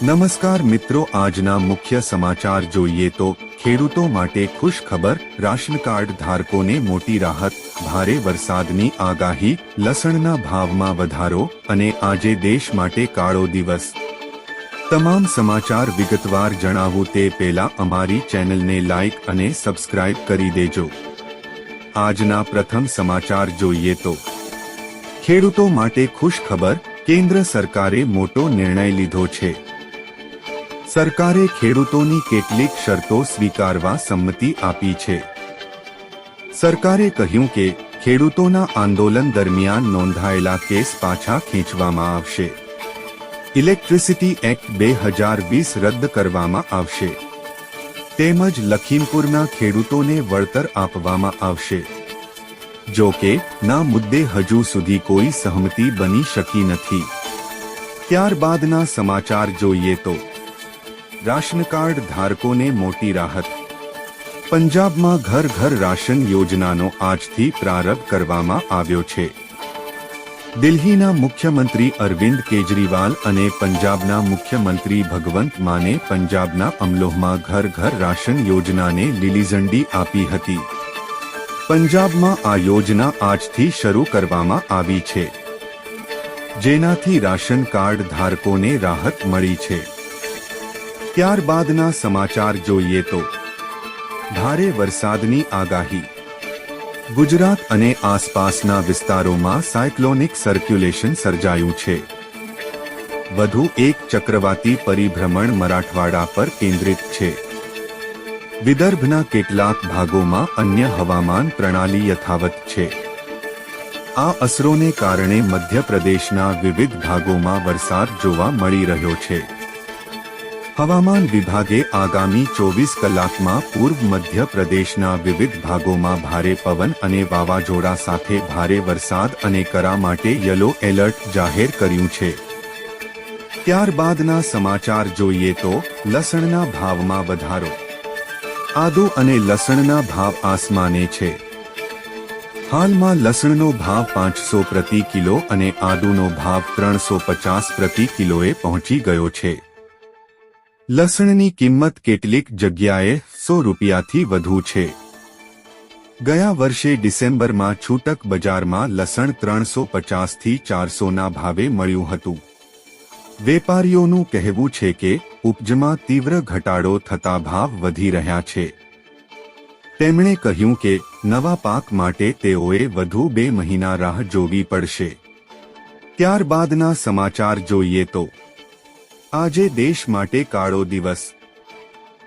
નમસ્કાર મિત્રો, આજના મુખ્ય સમાચાર જોઈએ તો ખેડૂતો માટે ખુશ ખબર, રાશન કાર્ડ ધારકોને મોટી રાહત, ભારે વરસાદની આગાહી, લસણના ભાવમાં વધારો અને આજે દેશ માટે કાળો દિવસ. તમામ સમાચાર વિગતવાર જણાવું તે પહેલા અમારી ચેનલને લાઇક અને સબસ્ક્રાઇબ કરી દેજો. આજના પ્રથમ સમાચાર જોઈએ તો ખેડૂતો માટે ખુશ ખબર, કેન્દ્ર સરકારે મોટો નિર્ણય લીધો છે. સરકારે ખેડૂતોની કેટલીક શરતો સ્વીકારવા સંમતિ આપી છે. સરકારે કહ્યું કે, ખેડૂતોના આંદોલન દરમિયાન નોંધાયેલા કેસ પાછા ખેંચવામાં આવશે. ઇલેક્ટ્રિસિટી એક્ટ બે હજાર વીસ રદ કરવામાં આવશે. તેમજ લખીમપુરના ખેડૂતોને વળતર આપવામાં આવશે. જો કે, ના મુદ્દે હજુ સુધી કોઈ સહમતિ બની શકી નથી. ત્યારબાદના સમાચાર જોઈએ તો રાશન કાર્ડ ધારકોને મોટી રાહત. પંજાબમાં ઘર ઘર રાશન યોજનાનો આજથી પ્રારંભ કરવામાં આવ્યો છે. દિલ્હીના મુખ્યમંત્રી અરવિંદ કેજરીવાલ અને પંજાબના મુખ્યમંત્રી ભગવંત માને પંજાબના અમલોહમાં ઘર ઘર રાશન યોજનાને લીલી ઝંડી આપી હતી. પંજાબમાં આ યોજના આજથી શરૂ કરવામાં આવી છે. જેનાથી રાશન કાર્ડ ધારકોને રાહત મળી છે. ત્યારબાદના સમાચાર જોઈએ તો ભારે વરસાદની આગાહી. ગુજરાત અને આસપાસના વિસ્તારોમાં સાયક્લોનિક સર્ક્યુલેશન સર્જાયું છે. વધુ એક ચક્રવાતી પરિભ્રમણ મરાઠવાડા પર કેન્દ્રિત છે. વિદર્ભના કેટલાક ભાગોમાં અન્ય હવામાન પ્રણાલી યથાવત છે. આ અસરોને કારણે મધ્યપ્રદેશના વિવિધ ભાગોમાં વરસાદ જોવા મળી રહ્યો છે. હવામાન વિભાગે આગામી ચોવીસ કલાકમાં પૂર્વ મધ્ય પ્રદેશના વિવિધ ભાગોમાં ભારે પવન અને વાવાઝોડા સાથે ભારે વરસાદ અને કરા માટે યલો એલર્ટ જાહેર કર્યું છે. ત્યારબાદના સમાચાર જોઈએ તો લસણના ભાવમાં વધારો. આદુ અને લસણના ભાવ આસમાને છે. હાલમાં લસણનો ભાવ પાંચસો પ્રતિ કિલો અને આદુનો ભાવ ત્રણસો પચાસ પ્રતિ કિલોએ પહોંચી ગયો છે. લસણની કિંમત કેટલીક જગ્યાએ સો રૂપિયાથી વધુ છે. ગયા વર્ષે ડિસેમ્બરમાં છૂટક બજારમાં લસણ ત્રણસો પચાસથી ચારસોના ભાવે મળ્યું હતું. વેપારીઓનું કહેવું છે કે, ઉપજમાં તીવ્ર ઘટાડો થતા ભાવ વધી રહ્યા છે. તેમણે કહ્યું કે, નવા પાક માટે તેઓએ વધુ બે મહિના રાહ જોવી પડશે. ત્યારબાદના સમાચાર જોઈએ તો આજે દેશ માટે કાળો દિવસ.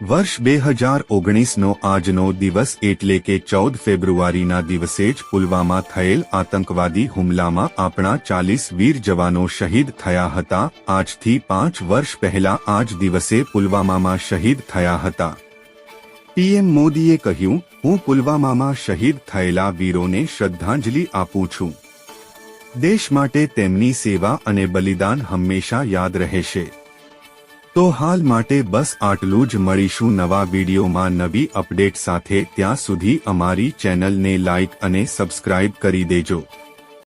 વર્ષ બે હજાર ઓગણીસનો આજનો દિવસ એટલે કે ચૌદ ફેબ્રુઆરીના દિવસે જ પુલવામા થયેલ આતંકવાદી હુમલામાં આપણા ચાલીસ વીર જવાનો શહીદ થયા હતા. આજથી પાંચ વર્ષ પહેલા આજ દિવસે પુલવામામાં શહીદ થયા હતા. પીએમ મોદીએ કહ્યું, હું પુલવામામાં શહીદ થયેલા વીરોને શ્રદ્ધાંજલિ આપું છું. દેશ માટે તેમની સેવા અને બલિદાન હંમેશા યાદ રહેશે. તો હાલ માટે બસ આટલું જ. મળીશું નવા વિડીયોમાં નવી અપડેટ સાથે. ત્યાં સુધી અમારી ચેનલને લાઇક અને સબસ્ક્રાઇબ કરી દેજો.